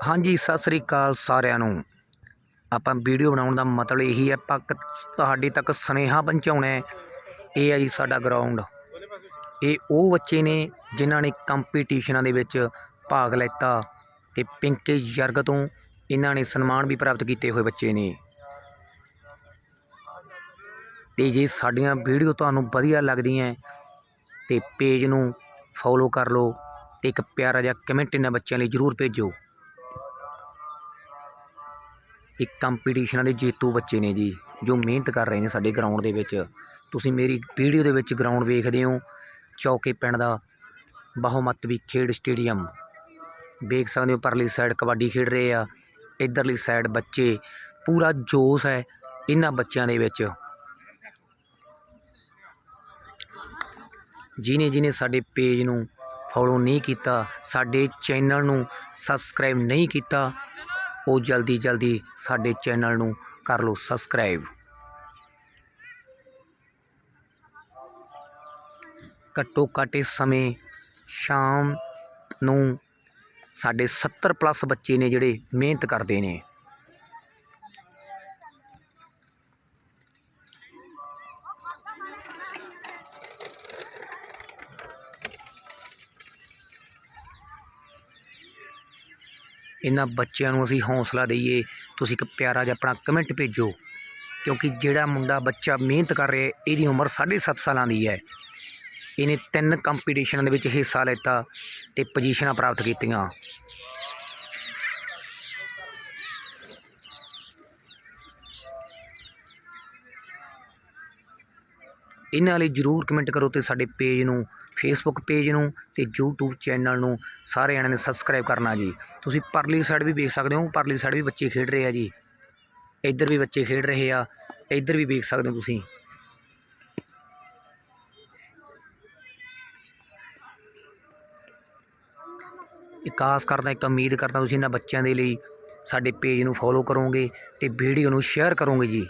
ਹਾਂਜੀ, ਸਤਿ ਸ੍ਰੀ ਅਕਾਲ ਸਾਰਿਆਂ ਨੂੰ। ਆਪਾਂ ਵੀਡੀਓ ਬਣਾਉਣ ਦਾ ਮਤਲਬ ਇਹੀ ਹੈ ਪੱਕ ਤੁਹਾਡੇ ਤੱਕ ਸੁਨੇਹਾ ਪਹੁੰਚਾਉਣਾ ਹੈ। ਇਹ ਹੈ ਜੀ ਸਾਡਾ ਗਰਾਊਂਡ ਇਹ ਉਹ ਬੱਚੇ ਨੇ ਜਿਨ੍ਹਾਂ ਨੇ ਕੰਪੀਟੀਸ਼ਨਾਂ ਦੇ ਵਿੱਚ ਭਾਗ ਲੈਤਾ ਤੇ ਪਿੰਕੇ ਜਰਗ ਤੋਂ ਇਹਨਾਂ ਨੇ ਸਨਮਾਨ ਵੀ ਪ੍ਰਾਪਤ ਕੀਤੇ ਹੋਏ ਬੱਚੇ ਨੇ। ਤੇ ਜੇ ਸਾਡੀਆਂ ਵੀਡੀਓ ਤੁਹਾਨੂੰ ਵਧੀਆ ਲੱਗਦੀਆਂ ਤੇ ਪੇਜ ਨੂੰ ਫੋਲੋ ਕਰ ਲਓ ਤੇ ਇੱਕ ਪਿਆਰਾ ਜਿਹਾ ਕਮੈਂਟ ਇਹਨਾਂ ਬੱਚਿਆਂ ਲਈ ਜ਼ਰੂਰ ਭੇਜੋ। ਇੱਕ ਕੰਪੀਟੀਸ਼ਨਾਂ ਦੇ ਜੇਤੂ ਬੱਚੇ ਨੇ ਜੀ, ਜੋ ਮਿਹਨਤ ਕਰ ਰਹੇ ਨੇ ਸਾਡੇ ਗਰਾਊਂਡ ਦੇ ਵਿੱਚ। ਤੁਸੀਂ ਮੇਰੀ ਵੀਡੀਓ ਦੇ ਵਿੱਚ ਗਰਾਊਂਡ ਵੇਖਦੇ ਹੋ। ਚੌਕੇ ਪਿੰਡ ਦਾ ਬਹੁਮਤਵੀ ਖੇਡ ਸਟੇਡੀਅਮ ਵੇਖ ਸਕਦੇ ਹੋ, ਪਰਲੀ ਸਾਈਡ ਕਬੱਡੀ ਖੇਡ ਰਹੇ ਆ। ਇਧਰਲੀ ਸਾਈਡ ਬੱਚੇ, ਪੂਰਾ ਜੋਸ਼ ਹੈ ਇਹਨਾਂ ਬੱਚਿਆਂ ਦੇ ਵਿੱਚ। ਜਿਨੇ ਜਿਨੇ ਸਾਡੇ ਪੇਜ ਨੂੰ ਫੋਲੋ ਨਹੀਂ ਕੀਤਾ, ਸਾਡੇ ਚੈਨਲ ਨੂੰ ਸਬਸਕ੍ਰਾਈਬ ਨਹੀਂ ਕੀਤਾ ਉਹ ਜਲਦੀ ਜਲਦੀ ਸਾਡੇ ਚੈਨਲ ਨੂੰ ਕਰ ਲਓ ਸਬਸਕ੍ਰਾਈਬ। ਘੱਟੋ ਘੱਟ ਇਸ ਸਮੇਂ ਸ਼ਾਮ ਨੂੰ ਸਾਡੇ 70 ਪਲੱਸ ਬੱਚੇ ਨੇ ਜਿਹੜੇ ਮਿਹਨਤ ਕਰਦੇ ਨੇ। ਇਹਨਾਂ ਬੱਚਿਆਂ ਨੂੰ ਅਸੀਂ ਹੌਂਸਲਾ ਦਈਏ, ਤੁਸੀਂ ਇੱਕ ਪਿਆਰਾ ਜਿਹਾ ਆਪਣਾ ਕਮੈਂਟ ਭੇਜੋ। ਕਿਉਂਕਿ ਜਿਹੜਾ ਮੁੰਡਾ ਬੱਚਾ ਮਿਹਨਤ ਕਰ ਰਿਹਾ, ਇਹਦੀ ਉਮਰ 7.5 ਸਾਲਾਂ ਦੀ ਹੈ। ਇਹਨੇ ਤਿੰਨ ਕੰਪੀਟੀਸ਼ਨਾਂ ਦੇ ਵਿੱਚ ਹਿੱਸਾ ਲਿੱਤਾ ਅਤੇ ਪੁਜੀਸ਼ਨਾਂ ਪ੍ਰਾਪਤ ਕੀਤੀਆਂ। ਇਹਨਾਂ ਲਈ ਜਰੂਰ ਕਮੈਂਟ ਕਰੋ ਅਤੇ ਸਾਡੇ ਪੇਜ ਨੂੰ ਫੇਸਬੁੱਕ ਪੇਜ ਨੂੰ ਅਤੇ ਯੂਟਿਊਬ ਚੈਨਲ ਨੂੰ ਸਾਰੇ ਜਣਿਆਂ ਨੇ ਸਬਸਕ੍ਰਾਈਬ ਕਰਨਾ ਜੀ। ਤੁਸੀਂ ਪਰਲੀ ਸਾਈਡ ਵੀ ਵੇਖ ਸਕਦੇ ਹੋ, ਪਰਲੀ ਸਾਈਡ ਵੀ ਬੱਚੇ ਖੇਡ ਰਹੇ ਆ ਜੀ। ਇੱਧਰ ਵੀ ਬੱਚੇ ਖੇਡ ਰਹੇ ਆ, ਇੱਧਰ ਵੀ ਵੇਖ ਸਕਦੇ ਹੋ ਤੁਸੀਂ। ਇੱਕ ਆਸ ਕਰਦਾ, ਇੱਕ ਉਮੀਦ ਕਰਦਾ ਤੁਸੀਂ ਇਹਨਾਂ ਬੱਚਿਆਂ ਦੇ ਲਈ ਸਾਡੇ ਪੇਜ ਨੂੰ ਫੋਲੋ ਕਰੋਗੇ ਤੇ ਵੀਡੀਓ ਨੂੰ ਸ਼ੇਅਰ ਕਰੋਗੇ ਜੀ।